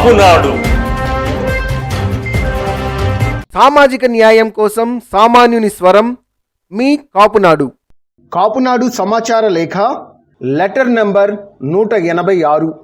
కాపునాడు సామాజిక న్యాయం కోసం సామాన్యుని స్వరం మీ కాపునాడు. కాపునాడు సమాచార లేఖ లెటర్ నెంబర్ నూట ఎనభై ఆరు.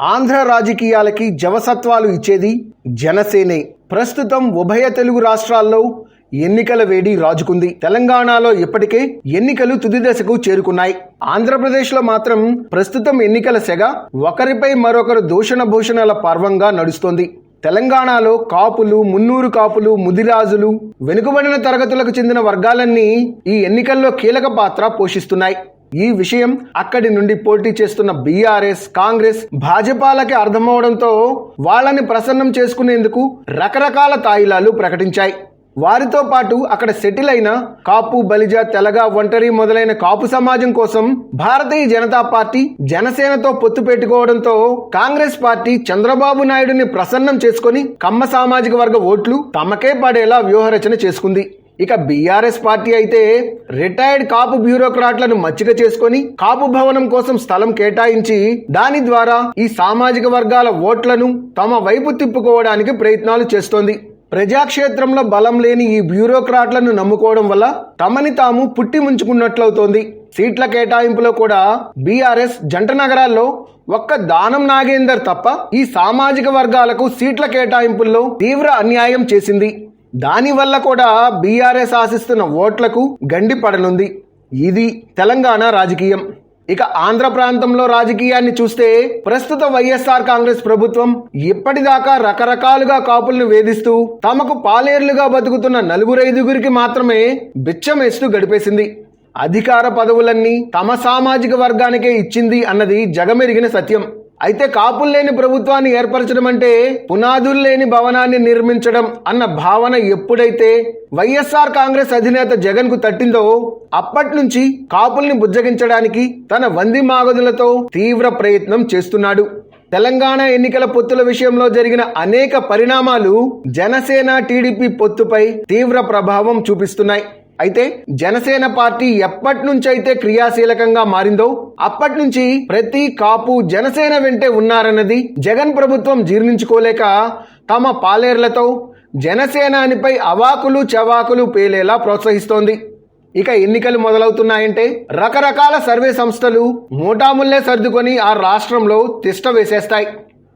ఆంధ్ర రాజకీయాలకి జవసత్వాలు ఇచ్చేది జనసేనే. ప్రస్తుతం ఉభయ తెలుగు రాష్ట్రాల్లో ఎన్నికల వేడి రాజుకుంది. తెలంగాణలో ఇప్పటికే ఎన్నికలు తుది దశకు చేరుకున్నాయి. ఆంధ్రప్రదేశ్లో మాత్రం ప్రస్తుతం ఎన్నికల సెగ ఒకరిపై మరొకరు దూషణ భూషణాల పర్వంగా నడుస్తోంది. తెలంగాణలో కాపులు మున్నూరు కాపులు ముదిరాజులు వెనుకబడిన తరగతులకు చెందిన వర్గాలన్నీ ఈ ఎన్నికల్లో కీలక పాత్ర పోషిస్తున్నాయి. ఈ విషయం అక్కడి నుండి పోటీ చేస్తున్న బీఆర్ఎస్ కాంగ్రెస్ భాజపాలకి అర్థమవడంతో వాళ్ళని ప్రసన్నం చేసుకునేందుకు రకరకాల తాయిలాలు ప్రకటించాయి. వారితో పాటు అక్కడ సెటిల్ అయిన కాపు బలిజ తెలగ ఒంటరి మొదలైన కాపు సమాజం కోసం భారతీయ జనతా పార్టీ జనసేనతో పొత్తు పెట్టుకోవడంతో కాంగ్రెస్ పార్టీ చంద్రబాబు నాయుడుని ప్రసన్నం చేసుకుని కమ్మ సామాజిక వర్గ ఓట్లు తమకే పడేలా వ్యూహరచన చేసుకుంది. ఇక బీఆర్ఎస్ పార్టీ అయితే రిటైర్డ్ కాపు బ్యూరోక్రాట్లను మచ్చిక చేసుకొని కాపు భవనం కోసం స్థలం కేటాయించి దాని ద్వారా ఈ సామాజిక వర్గాల ఓట్లను తమ వైపు తిప్పుకోవడానికి ప్రయత్నాలు చేస్తోంది. ప్రజాక్షేత్రంలో బలం లేని ఈ బ్యూరోక్రాట్లను నమ్ముకోవడం వల్ల తమని తాము పుట్టి ముంచుకున్నట్లవుతోంది. సీట్ల కేటాయింపులో కూడా బీఆర్ఎస్ జంట నగరాల్లో ఒక్క దానం నాగేందర్ తప్ప ఈ సామాజిక వర్గాలకు సీట్ల కేటాయింపుల్లో తీవ్ర అన్యాయం చేసింది. దానివల్ల కూడా బీఆర్ఎస్ ఆశిస్తున్న ఓట్లకు గండి పడనుంది ఇది తెలంగాణ రాజకీయం. ఇక ఆంధ్ర ప్రాంతంలో రాజకీయాన్ని చూస్తే ప్రస్తుత వైఎస్ఆర్ కాంగ్రెస్ ప్రభుత్వం ఇప్పటిదాకా రకరకాలుగా కాపులను వేధిస్తూ తమకు పాలేర్లుగా బతుకుతున్న నలుగురైదుగురికి మాత్రమే బిచ్చమేస్తూ గడిపేసింది. అధికార పదవులన్నీ తమ సామాజిక వర్గానికే ఇచ్చింది అన్నది జగమెరిగిన సత్యం. అయితే కాపులు లేని ప్రభుత్వాన్ని ఏర్పరచడం అంటే పునాదులు లేని భవనాన్ని నిర్మించడం అన్న భావన ఎప్పుడైతే వైఎస్ఆర్ కాంగ్రెస్ అధినేత జగన్కు తట్టిందో అప్పటి నుంచి కాపుల్ని బుజ్జగించడానికి తన వంది మాగదులతో తీవ్ర ప్రయత్నం చేస్తున్నాడు. తెలంగాణ ఎన్నికల పొత్తుల విషయంలో జరిగిన అనేక పరిణామాలు జనసేన టీడీపీ పొత్తుపై తీవ్ర ప్రభావం చూపిస్తున్నాయి. అయితే జనసేన పార్టీ ఎప్పటి నుంచైతే అయితే క్రియాశీలకంగా మారిందో అప్పటి నుంచి ప్రతి కాపు జనసేన వెంటే ఉన్నారన్నది జగన్ ప్రభుత్వం జీర్ణించుకోలేక తమ పాలేర్లతో జనసేనానిపై అవాకులు చవాకులు పేలేలా ప్రోత్సహిస్తోంది. ఇక ఎన్నికలు మొదలవుతున్నాయంటే రకరకాల సర్వే సంస్థలు మూటాముల్లే సర్దుకొని ఆ రాష్ట్రంలో తిష్ట వేసేస్తాయి.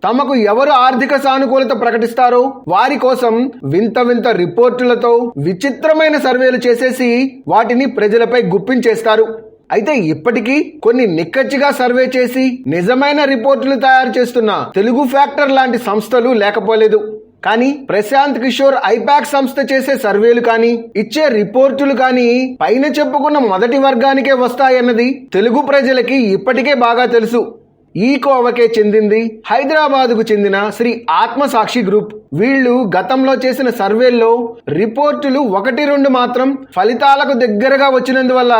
తమకు ఎవరు ఆర్థిక సానుకూలత ప్రకటిస్తారో వారి కోసం వింత వింత రిపోర్టులతో విచిత్రమైన సర్వేలు చేసేసి వాటిని ప్రజలపై గుప్పించేస్తారు. అయితే ఇప్పటికీ కొన్ని నిక్కచ్చిగా సర్వే చేసి నిజమైన రిపోర్టులు తయారు చేస్తున్న తెలుగు ఫ్యాక్టర్ లాంటి సంస్థలు లేకపోలేదు. కానీ ప్రశాంత్ కిషోర్ ఐపాక్ సంస్థ చేసే సర్వేలు కానీ ఇచ్చే రిపోర్టులు కానీ పైన చెప్పుకున్న మొదటి వర్గానికే వస్తాయన్నది తెలుగు ప్రజలకి ఇప్పటికే బాగా తెలుసు. ఈ కోవకే చెందింది హైదరాబాద్కు చెందిన శ్రీ ఆత్మసాక్షి గ్రూప్. వీళ్ళు గతంలో చేసిన సర్వేల్లో రిపోర్టులు ఒకటి రెండు మాత్రం ఫలితాలకు దగ్గరగా వచ్చినందువల్ల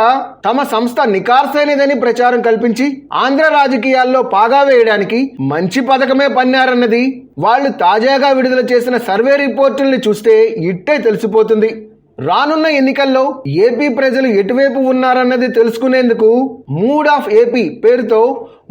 తమ సంస్థ నికార్సైనదని ప్రచారం కల్పించి ఆంధ్ర రాజకీయాల్లో పాగా వేయడానికి మంచి పథకమే పన్నారన్నది వాళ్ళు తాజాగా విడుదల చేసిన సర్వే రిపోర్టుల్ని చూస్తే ఇట్టే తెలిసిపోతుంది. రానున్న ఎన్నికల్లో ఏపీ ప్రజలు ఎటువైపు ఉన్నారన్నది తెలుసుకునేందుకు మూడ్ ఆఫ్ ఏపీ పేరుతో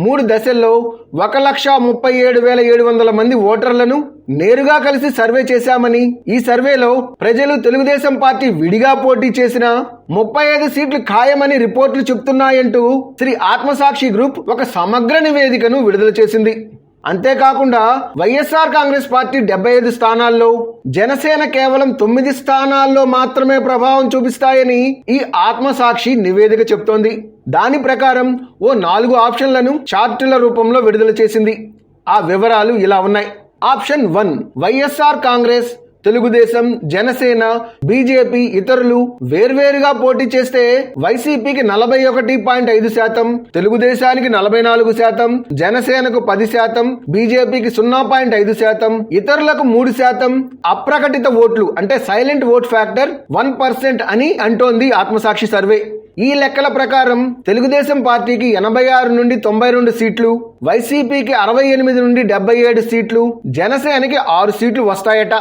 మూడు దశల్లో ఒక లక్ష ముప్పై ఏడు వేల ఏడు వందల మంది ఓటర్లను నేరుగా కలిసి సర్వే చేశామని ఈ సర్వేలో ప్రజలు తెలుగుదేశం పార్టీ విడిగా పోటీ చేసిన ముప్పై ఐదు సీట్లు ఖాయమని రిపోర్ట్లు చెప్తున్నాయంటూ శ్రీ ఆత్మసాక్షి గ్రూప్ ఒక సమగ్ర నివేదికను విడుదల చేసింది. అంతేకాకుండా వైఎస్ఆర్ కాంగ్రెస్ పార్టీ డెబ్బై ఐదు స్థానాల్లో జనసేన కేవలం తొమ్మిది స్థానాల్లో మాత్రమే ప్రభావం చూపిస్తాయని ఈ ఆత్మసాక్షి నివేదిక చెప్తోంది. దాని ప్రకారం ఓ నాలుగు ఆప్షన్లను చార్టుల రూపంలో విడుదల చేసింది. ఆ వివరాలు ఇలా ఉన్నాయి. Option one YSR Congress Telugu Desam Janasena BJP ఇతరులు వేర్వేరుగా పోటీ చేస్తే వైసీపీకి నలభై ఒకటి పాయింట్ ఐదు శాతం తెలుగుదేశానికి నలభై నాలుగు శాతం జనసేనకు పది శాతం బీజేపీకి సున్నా పాయింట్ ఐదు శాతం ఇతరులకు మూడు శాతం అప్రకటిత ఓట్లు అంటే silent vote factor one percent అని అంటోంది ఆత్మసాక్షి సర్వే. ఈ లెక్కల ప్రకారం తెలుగుదేశం పార్టీకి ఎనభై ఆరు నుండి తొంభై రెండు సీట్లు వైసీపీకి అరవై ఎనిమిది నుండి డెబ్బై ఏడు సీట్లు జనసేనకి ఆరు సీట్లు వస్తాయట.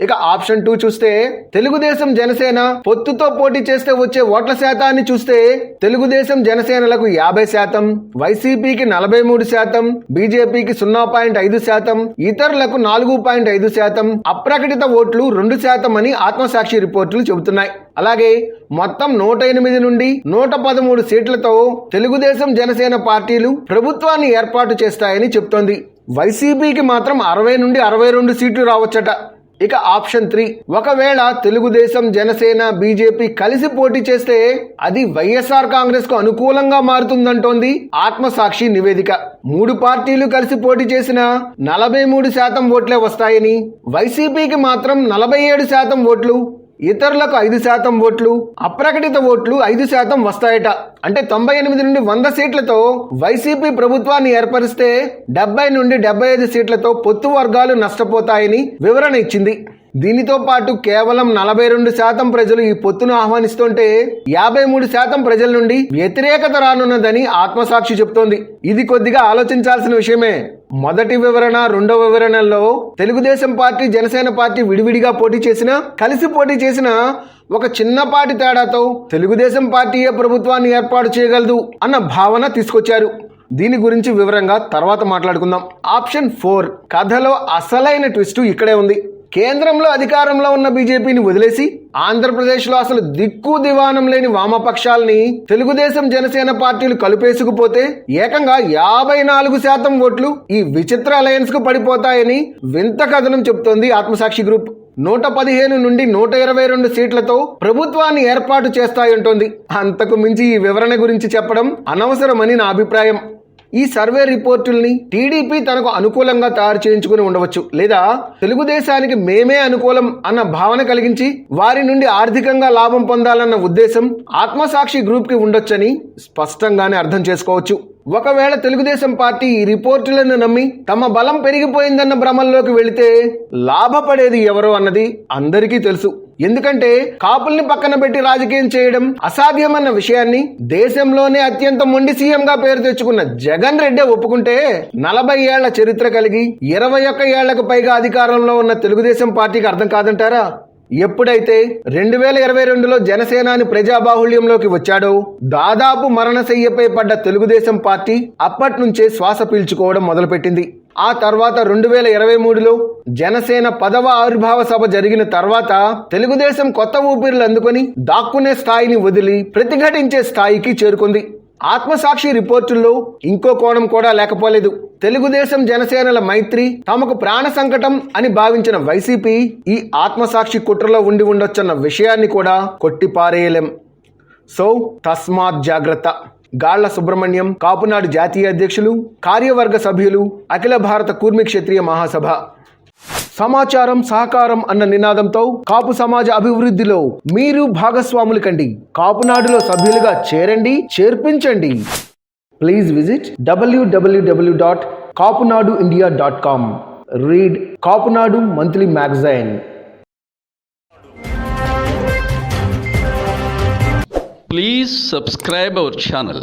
ఇక ఆప్షన్ టూ చూస్తే తెలుగుదేశం జనసేన పొత్తుతో పోటీ చేస్తే వచ్చే ఓట్ల శాతాన్ని చూస్తే తెలుగుదేశం జనసేనలకు యాభై శాతం వైసీపీకి నలభై మూడు శాతం బీజేపీకి సున్నా పాయింట్ ఐదు శాతం ఇతరులకు నాలుగు పాయింట్ ఐదు శాతం అప్రకటిత ఓట్లు రెండు శాతం అని ఆత్మసాక్షి రిపోర్టులు చెబుతున్నాయి. అలాగే మొత్తం నూట ఎనిమిది నుండి నూట పదమూడు సీట్లతో తెలుగుదేశం జనసేన పార్టీలు ప్రభుత్వాన్ని ఏర్పాటు చేస్తాయని చెప్తోంది. వైసీపీకి మాత్రం అరవై నుండి అరవై రెండు సీట్లు రావచ్చట. ఇక ఆప్షన్ త్రీ. ఒకవేళ తెలుగుదేశం జనసేన బీజేపీ కలిసి పోటీ చేస్తే అది వైఎస్ఆర్ కాంగ్రెస్కు అనుకూలంగా మారుతుందంటోంది ఆత్మసాక్షి నివేదిక. మూడు పార్టీలు కలిసి పోటీ చేసిన నలభై మూడు శాతం ఓట్లే వస్తాయని. వైసీపీకి మాత్రం నలభై ఏడు శాతం ఓట్లు ఇతరులకు ఐదు శాతం ఓట్లు అప్రకటిత ఓట్లు ఐదు శాతం వస్తాయట. అంటే తొంభై ఎనిమిది నుండి వంద సీట్లతో వైసీపీ ప్రభుత్వాన్ని ఏర్పరిస్తే డెబ్బై నుండి డెబ్బై ఐదు సీట్లతో పొత్తు వర్గాలు నష్టపోతాయని వివరణ ఇచ్చింది. దీనితో పాటు కేవలం నలభై రెండు శాతం ప్రజలు ఈ పొత్తును ఆహ్వానిస్తుంటే యాభై మూడు శాతం ప్రజల నుండి వ్యతిరేకత రానున్నదని ఆత్మసాక్షి చెప్తోంది ఇది కొద్దిగా ఆలోచించాల్సిన విషయమే. మొదటి వివరణ రెండవ వివరణలో తెలుగుదేశం పార్టీ జనసేన పార్టీ విడివిడిగా పోటీ చేసినా కలిసి పోటీ చేసినా ఒక చిన్నపాటి తేడాతో తెలుగుదేశం పార్టీయే ప్రభుత్వాన్ని ఏర్పాటు చేయగలదు అన్న భావన తీసుకొచ్చారు. దీని గురించి వివరంగా తర్వాత మాట్లాడుకుందాం. Option four. కథలో అసలైన ట్విస్ట్ ఇక్కడే ఉంది. కేంద్రంలో అధికారంలో ఉన్న బీజేపీని వదిలేసి ఆంధ్రప్రదేశ్లో అసలు దిక్కు దివానం లేని వామపక్షాల్ని తెలుగుదేశం జనసేన పార్టీలు కలుపేసుకుపోతే ఏకంగా యాభై నాలుగు శాతం ఓట్లు ఈ విచిత్ర అలయన్స్కు పడిపోతాయని వింత కథనం చెబుతోంది ఆత్మసాక్షి గ్రూప్. నూట పదిహేను నుండి నూట ఇరవై రెండు సీట్లతో ప్రభుత్వాన్ని ఏర్పాటు చేస్తాయంటోంది. అంతకు మించి ఈ వివరణ గురించి చెప్పడం అనవసరమని నా అభిప్రాయం. ఈ సర్వే రిపోర్టుల్ని టీడీపీ తనకు అనుకూలంగా తయారు చేయించుకుని ఉండవచ్చు. లేదా తెలుగుదేశానికి మేమే అనుకూలం అన్న భావన కలిగించి వారి నుండి ఆర్థికంగా లాభం పొందాలన్న ఉద్దేశం ఆత్మసాక్షి గ్రూప్కి ఉండొచ్చని స్పష్టంగానే అర్థం చేసుకోవచ్చు. ఒకవేళ తెలుగుదేశం పార్టీ ఈ రిపోర్టులను నమ్మి తమ బలం పెరిగిపోయిందన్న భ్రమంలోకి వెళితే లాభపడేది ఎవరో అన్నది అందరికీ తెలుసు. ఎందుకంటే కాపుల్ని పక్కన పెట్టి రాజకీయం చేయడం అసాధ్యమన్న విషయాన్ని దేశంలోనే అత్యంత మొండి సీఎంగా పేరు తెచ్చుకున్న జగన్ రెడ్డి ఒప్పుకుంటే నలభై ఏళ్ళ చరిత్ర కలిగి ఇరవై ఒక్క ఏళ్ళకు పైగా అధికారంలో ఉన్న తెలుగుదేశం పార్టీకి అర్థం కాదంటారా? ఎప్పుడైతే రెండు వేల ఇరవై రెండులో జనసేనాని ప్రజాబాహుళ్యంలోకి వచ్చాడో దాదాపు మరణశయ్యపై పడ్డ తెలుగుదేశం పార్టీ అప్పటి నుంచే శ్వాస పీల్చుకోవడం మొదలుపెట్టింది. ఆ తర్వాత రెండు వేల ఇరవై మూడులో జనసేన పదవ ఆవిర్భావ సభ జరిగిన తర్వాత తెలుగుదేశం కొత్త ఊపిరులు అందుకొని దాక్కునే స్థాయిని వదిలి ప్రతిఘటించే స్థాయికి చేరుకుంది. ఆత్మసాక్షి రిపోర్టుల్లో ఇంకో కోణం కూడా లేకపోలేదు. తెలుగుదేశం జనసేనల మైత్రి తమకు ప్రాణ సంకటం అని భావించిన వైసీపీ ఈ ఆత్మసాక్షి కుట్రలో ఉండి ఉండొచ్చన్న విషయాన్ని కూడా కొట్టిపారేయలేం. సో తస్మాత్ జాగ్రత్త. గాళ్ళ సుబ్రహ్మణ్యం కాపునాడు జాతీయ అధ్యక్షులు కార్యవర్గ సభ్యులు అఖిల భారత కూర్మి క్షత్రియ మహాసభ. సమాచారం సహకారం అన్న నినాదంతో కాపు సమాజ అభివృద్ధిలో మీరు భాగస్వాములు కండి. కాపునాడులో సభ్యులుగా చేరండి చేర్పించండి. Please visit WWW dot Kapunadu India dot com read Kapunadu monthly magazine please subscribe our channel